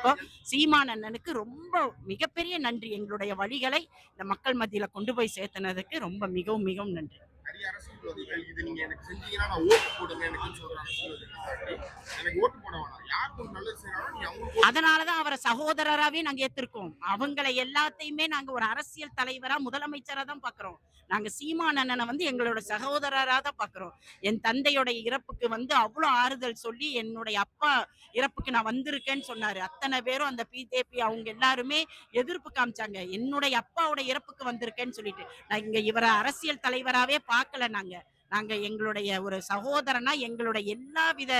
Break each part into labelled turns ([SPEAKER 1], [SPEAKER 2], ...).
[SPEAKER 1] இருக்கோம் சீமான் அண்ணனுக்கு ரொம்ப மிகப்பெரிய நன்றி. எங்களுடைய வழிகளை இந்த மக்கள் மத்தியில கொண்டு போய் சேர்த்தனதுக்கு ரொம்ப மிகவும் மிகவும் நன்றி.
[SPEAKER 2] நிறைய அரசியல்வாதிகள் இது நீங்க எனக்கு செஞ்சீங்கன்னா நான் ஓட்டு போடுங்க சொல்ற அரசியல்வாதிகள் தாண்டி எனக்கு ஓட்டு போட வேணாம் யாருக்கு ஒரு நல்லது செய்யறாலும் நீ அவங்களுக்கு
[SPEAKER 1] அதனாலதான் அவரை சகோதரராகவே நாங்க ஏத்திருக்கோம். அவங்களை எல்லாத்தையுமே நாங்க ஒரு அரசியல் தலைவரா முதலமைச்சரா தான் பாக்குறோம். நாங்க சீமான் அண்ணனை வந்து எங்களோட சகோதரரா தான் பாக்குறோம். என் தந்தையோட இறப்புக்கு வந்து அவ்வளவு ஆறுதல் சொல்லி என்னுடைய அப்பா இறப்புக்கு நான் வந்திருக்கேன்னு சொன்னாரு. அத்தனை பேரும் அந்த பிஜேபி அவங்க எல்லாருமே எதிர்ப்பு காமிச்சாங்க. என்னுடைய அப்பாவோட இறப்புக்கு வந்திருக்கேன்னு சொல்லிட்டு. நான் இங்க இவரை அரசியல் தலைவராவே பார்க்கல நாங்க. நாங்க எங்களுடைய ஒரு சகோதரனா எங்களுடைய எல்லா வித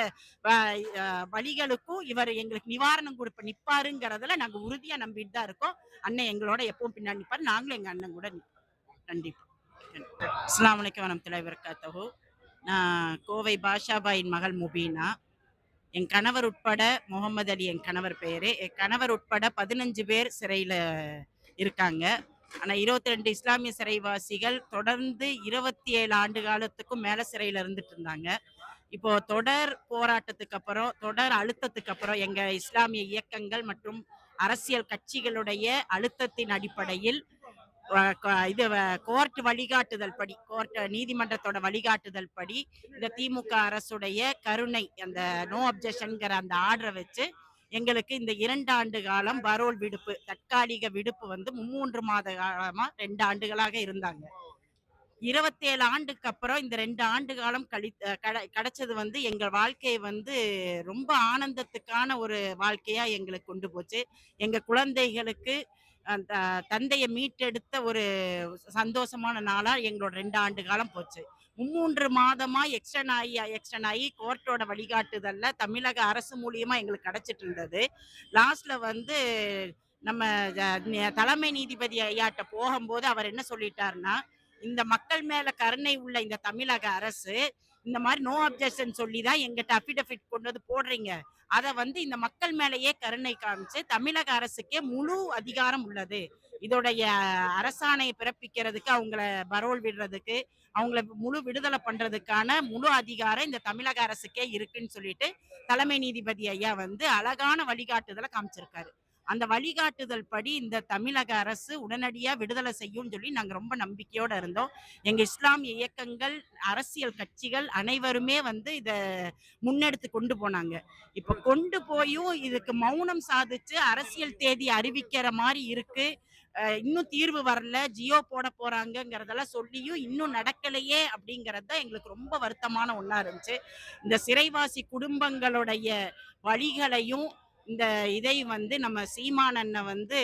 [SPEAKER 1] வ- வழிகளுக்கும் இவர் எங்களுக்கு நிவாரணம் கொடுப்ப நிப்பாருங்கிறதுல நாங்க உறுதியா நம்பிட்டு தான் இருக்கோம். அண்ணன் எங்களோட எப்பவும் பின்னாடி நிப்பாரு. நாங்களும் எங்க அண்ணன் கூட நிற்போம் கண்டிப்பா. அஸ்லாம் வலைக்கம் தலைவர் வரகாத்தஹு நான் கோவை பாஷாபாயின் மகள் முபீனா. என் கணவர் உட்பட முகமது அலி என் கணவர் பெயரு என் கணவர் உட்பட பதினஞ்சு பேர் சிறையில இருக்காங்க. ஆனா இருபத்தி ரெண்டு இஸ்லாமிய சிறைவாசிகள் தொடர்ந்து இருபத்தி ஏழு ஆண்டு காலத்துக்கும் மேல சிறையில இருந்துட்டு இருந்தாங்க. இப்போ தொடர் போராட்டத்துக்கு அப்புறம் தொடர் அழுத்தத்துக்கு அப்புறம் எங்க இஸ்லாமிய இயக்கங்கள் மற்றும் அரசியல் கட்சிகளுடைய அழுத்தத்தின் அடிப்படையில் இது கோர்ட் வழிகாட்டுதல் படி கோர்ட் நீதிமன்றத்தோட வழிகாட்டுதல் படி இந்த திமுக அரசுடைய கருணை அந்த நோ அப்ஜெக்ஷன்ங்கிற அந்த ஆர்டரை வச்சு எங்களுக்கு இந்த இரண்டு ஆண்டு காலம் பரோல் விடுப்பு தற்காலிக விடுப்பு வந்து மூன்று மாத காலமா ரெண்டு ஆண்டுகளாக இருந்தாங்க. இருபத்தேழு ஆண்டுக்கு அப்புறம் இந்த ரெண்டு ஆண்டு காலம் கழி கிடைச்சது வந்து எங்கள் வாழ்க்கையை வந்து ரொம்ப ஆனந்தத்துக்கான ஒரு வாழ்க்கையா எங்களுக்கு கொண்டு போச்சு. எங்க குழந்தைகளுக்கு அந்த தந்தையை மீட்டெடுத்த ஒரு சந்தோஷமான நாளா எங்களோட ரெண்டு ஆண்டு காலம் போச்சு. மும்மூன்று மாதமா எக்ஸ்டன் ஆகி எக்ஸ்டன் ஆகி கோர்ட்டோட வழிகாட்டுதல்ல தமிழக அரசு மூலியமா எங்களுக்கு கிடைச்சிட்டு இருந்தது. லாஸ்ட்ல வந்து நம்ம தலைமை நீதிபதி ஐயாட்ட போகும்போது அவர் என்ன சொல்லிட்டாருன்னா இந்த மக்கள் மேல கருணை உள்ள இந்த தமிழக அரசு இந்த மாதிரி நோ அப்ஜெக்ஷன் சொல்லி தான் எங்கிட்ட அபிடபிட் கொண்டு வந்து போடுறீங்க. அதை வந்து இந்த மக்கள் மேலேயே கருணை காமிச்சு தமிழக அரசுக்கே முழு அதிகாரம் உள்ளது. இதோடைய அரசாணையை பிறப்பிக்கிறதுக்கு அவங்கள பரோல் விடுறதுக்கு அவங்கள முழு விடுதலை பண்றதுக்கான முழு அதிகாரம் இந்த தமிழக அரசுக்கே இருக்குன்னு சொல்லிட்டு தலைமை நீதிபதி ஐயா வந்து அழகான வழிகாட்டுதலை காமிச்சிருக்காரு. அந்த வழிகாட்டுதல் படி இந்த தமிழக அரசு உடனடியாக விடுதலை செய்யும் சொல்லி நாங்கள் ரொம்ப நம்பிக்கையோடு இருந்தோம். எங்கள் இஸ்லாமிய இயக்கங்கள் அரசியல் கட்சிகள் அனைவருமே வந்து இதை முன்னெடுத்து கொண்டு போனாங்க. இப்போ கொண்டு போயும் இதுக்கு மௌனம் சாதிச்சு அரசியல் தேதி அறிவிக்கிற மாதிரி இருக்கு. இன்னும் தீர்வு வரல ஜியோ போட போறாங்கிறதெல்லாம் சொல்லியும் இன்னும் நடக்கலையே அப்படிங்கிறது தான் எங்களுக்கு ரொம்ப வருத்தமான ஒன்றா இருந்துச்சு. இந்த சிறைவாசி குடும்பங்களுடைய வழிகளையும் இந்த இதை வந்து நம்ம சீமானண்ண வந்து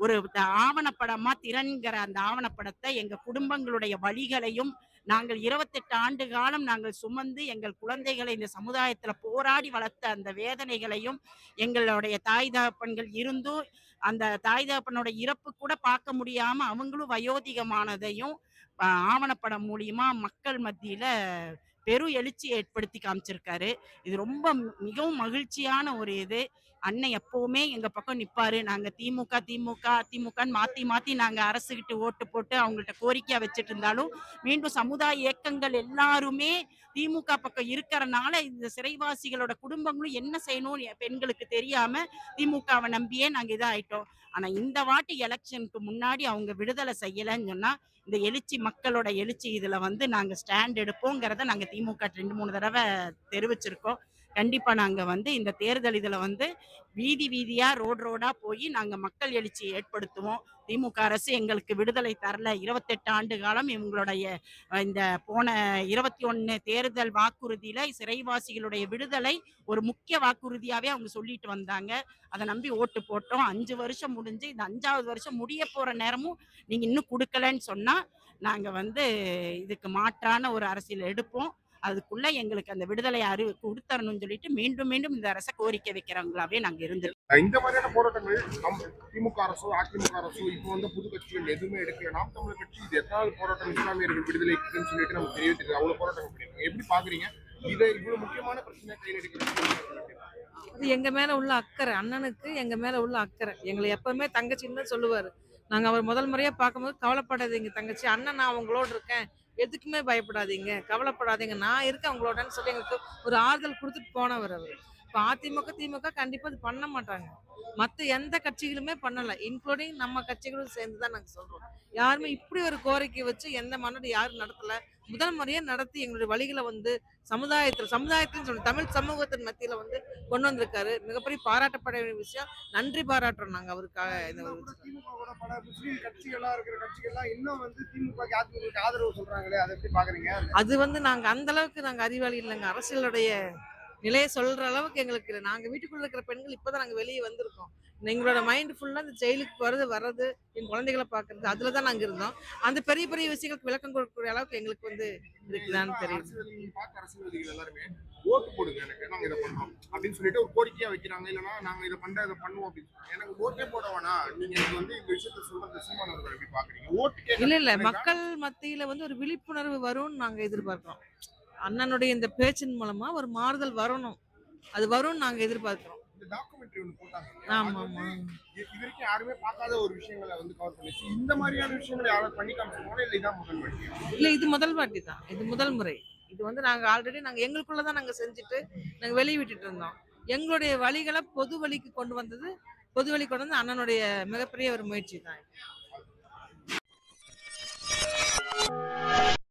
[SPEAKER 1] ஒரு த- ஆவணப்படமா திறன்கிற அந்த ஆவணப்படத்தை எங்க குடும்பங்களுடைய வழிகளையும் நாங்கள் இருபத்தெட்டு ஆண்டு காலம் நாங்கள் சுமந்து எங்கள் குழந்தைகளை இந்த சமுதாயத்துல போராடி வளர்த்த அந்த வேதனைகளையும் எங்களுடைய தாய் தகப்பன்கள் இருந்தும் அந்த தாய் தகப்பனோட இறப்பு கூட பார்க்க முடியாம அவங்களும் வயோதிகமானதையும் ஆவணப்படம் மூலியமா மக்கள் மத்தியில பெரு எழுச்சி ஏற்படுத்தி காமிச்சிருக்காரு. இது ரொம்ப மிகவும் மகிழ்ச்சியான ஒரு இது. அண்ணன் எப்பவுமே எங்க பக்கம் நிப்பாரு. நாங்க திமுக திமுக திமுகன்னு மாத்தி மாத்தி நாங்க அரசுகிட்ட ஓட்டு போட்டு அவங்கள்ட்ட கோரிக்கையா வச்சுட்டு இருந்தாலும் மீண்டும் சமுதாய இயக்கங்கள் எல்லாருமே திமுக பக்கம் இருக்கிறனால இந்த சிறைவாசிகளோட குடும்பங்களும் என்ன செய்யணும்னு பெண்களுக்கு தெரியாம திமுகவை நம்பியே நாங்க இதாயிட்டோம். ஆனா இந்த வாட்டி எலெக்ஷனுக்கு முன்னாடி அவங்க விடுதலை செய்யலைன்னு சொன்னா இந்த எழுச்சி மக்களோட எழுச்சி இதுல வந்து நாங்க ஸ்டாண்ட் எடுப்போங்கிறத நாங்க திமுக ரெண்டு மூணு தடவை தெரிவிச்சிருக்கோம். கண்டிப்பாக நாங்கள் வந்து இந்த தேர்தல் இதில் வந்து வீதி வீதியாக ரோடு ரோடாக போய் நாங்கள் மக்கள் எழுச்சி ஏற்படுத்துவோம். திமுக அரசு எங்களுக்கு விடுதலை தரல. இருபத்தெட்டு ஆண்டு காலம் இவங்களுடைய இந்த போன இருபத்தி ஒன்று தேர்தல் வாக்குறுதியில் சிறைவாசிகளுடைய விடுதலை ஒரு முக்கிய வாக்குறுதியாகவே அவங்க சொல்லிட்டு வந்தாங்க. அதை நம்பி ஓட்டு போட்டோம். அஞ்சு வருஷம் முடிஞ்சு இந்த அஞ்சாவது வருஷம் முடிய போகிற நேரமும் நீங்கள் இன்னும் கொடுக்கலன்னு சொன்னால் நாங்கள் வந்து இதுக்கு மாற்றான ஒரு அரசியல் எடுப்போம். அதுக்குள்ள எங்களுக்கு அந்த விடுதலை அறிவு கொடுத்தரணும்னு சொல்லிட்டு மீண்டும் மீண்டும் இந்த அரசை கோரிக்கை வைக்கிறவங்களாவே நாங்க இருந்திருக்கோம்
[SPEAKER 2] இந்த மாதிரியான போராட்டங்கள் நம்ம திமுக அரசோ அதிமுக அரசோ இப்போ வந்து புது கட்சிகள் எதுவுமே எடுக்கல. நாம் தமிழர் கட்சி இது எத்தனாவது போராட்டம் இஸ்லாமியர்கள் விடுதலைக்குன்னு சொல்லிட்டு நம்ம தெரிவித்திருக்கு அவ்வளவு போராட்டம் பண்ணிருக்காங்க எப்படி பாக்குறீங்க? இதை இவ்வளவு முக்கியமான பிரச்சனை கையில் எடுக்கிறது
[SPEAKER 3] அது எங்க மேல உள்ள அக்கறை அண்ணனுக்கு எங்க மேல உள்ள அக்கறை. எங்களை எப்பவுமே தங்கச்சின்னு தான் சொல்லுவாரு. நாங்க அவர் முதல் முறையா பார்க்கும்போது கவலைப்படாதீங்க தங்கச்சி. அண்ணன் நான் உங்களோட இருக்கேன். எதுக்குமே பயப்படாதீங்க கவலைப்படாதீங்க. நான் இருக்கேன் உங்களோடன்னு சொல்லி எங்களுக்கு ஒரு ஆறுதல் கொடுத்துட்டு போனவர் அவர். இப்ப அதிமுக திமுக கண்டிப்பா அது பண்ண மாட்டாங்க. மத்த எந்த கட்சிகளுமே பண்ணல. இன்க்ளூடிங் நம்ம கட்சிகளும் சேர்ந்து தான் நாங்க சொல்றோம். யாருமே இப்படி ஒரு கோரிக்கை வச்சு எந்த மாநாடு யாரும் நடத்தல. முதல் முறையா நடத்தி எங்களுடைய வழிகளை வந்து சமுதாயத்தில் சமுதாயத்தின் சொல்லி தமிழ் சமூகத்தின் மத்தியில வந்து கொண்டு வந்திருக்காரு. மிகப்பெரிய பாராட்டப்பட வேண்டிய விஷயம். நன்றி பாராட்டுறோம் நாங்க அவருக்காக. இந்த ஒரு விஷயம்.
[SPEAKER 4] திமுக கூட பல முஸ்லீம் கட்சிகளா இருக்கிற கட்சிகள்லாம் இன்னும் வந்து திமுக அதிமுக ஆதரவு சொல்றாங்களே அதை எப்படி பாக்குறீங்க?
[SPEAKER 3] அது வந்து நாங்க அந்த அளவுக்கு நாங்க அறிவாளி இல்லைங்க. அரசியலுடைய நிலையை சொல்ற அளவுக்கு எங்களுக்கு இல்லை. நாங்க வீட்டுக்குள்ள இருக்கிற பெண்கள் இப்பதான் நாங்க வெளியே வந்திருக்கோம். எங்களோட மைண்ட் ஃபுல்லா இந்த ஜெயிலுக்கு போறது வர்றது என் குழந்தைகளை பாக்குறது அதுல தான் நாங்க இருந்தோம். அந்த பெரிய பெரிய விஷயங்களுக்கு விளக்கம் கொடுக்கக்கூடிய அளவுக்கு எங்களுக்கு வந்து இருக்குதான்னு தெரியும்
[SPEAKER 2] ஓட்டு போடுங்க எனக்கு நாங்க இதை பண்றோம் அப்படின்னு சொல்லிட்டு ஒரு வைக்கிறாங்க. இல்லைன்னா நாங்க இதை பண்ற இதை பண்ணுவோம் அப்படின்னு. எனக்கு ஓட்டே போட வேணாம். எனக்கு வந்து இந்த விஷயத்த சொல்றது சீமானவர்கள் எப்படி ஓட்டு
[SPEAKER 3] இல்ல இல்ல. மக்கள் மத்தியில வந்து ஒரு விழிப்புணர்வு வரும்னு நாங்க எதிர்பார்க்கிறோம். அண்ணனுடைய இந்த பேச்சின் மூலமா ஒரு மாறுதல் வரணும். அது வரும்னு நாங்க எதிர்பார்க்கிறோம்.
[SPEAKER 2] இந்த டாக்குமெண்ட்ரி ஒன்று போட்டாங்க
[SPEAKER 3] ஆமா ஆமா
[SPEAKER 2] வந்து இது இது வரைக்கும் யாருமே பார்க்காத ஒரு விஷயங்களை வந்து கவர் பண்ணிச்சு. இந்த மாதிரியான விஷயங்களை யாரும் பண்ணி காமிச்சிருக்கோம் இல்லை இதான் முதல் வாட்டி?
[SPEAKER 3] இல்ல இது முதல் வாட்டி தான். இது முதல் முறை. இது வந்து நாங்க ஆல்ரெடி நாங்க எங்களுக்குள்ள தான் நாங்க செஞ்சுட்டு நாங்க வெளியே விட்டுட்டு இருந்தோம். எங்களுடைய வழிகளை பொது வழிக்கு கொண்டு வந்தது பொது வழி கொண்டு வந்து அண்ணனுடைய மிகப்பெரிய ஒரு முயற்சி தான்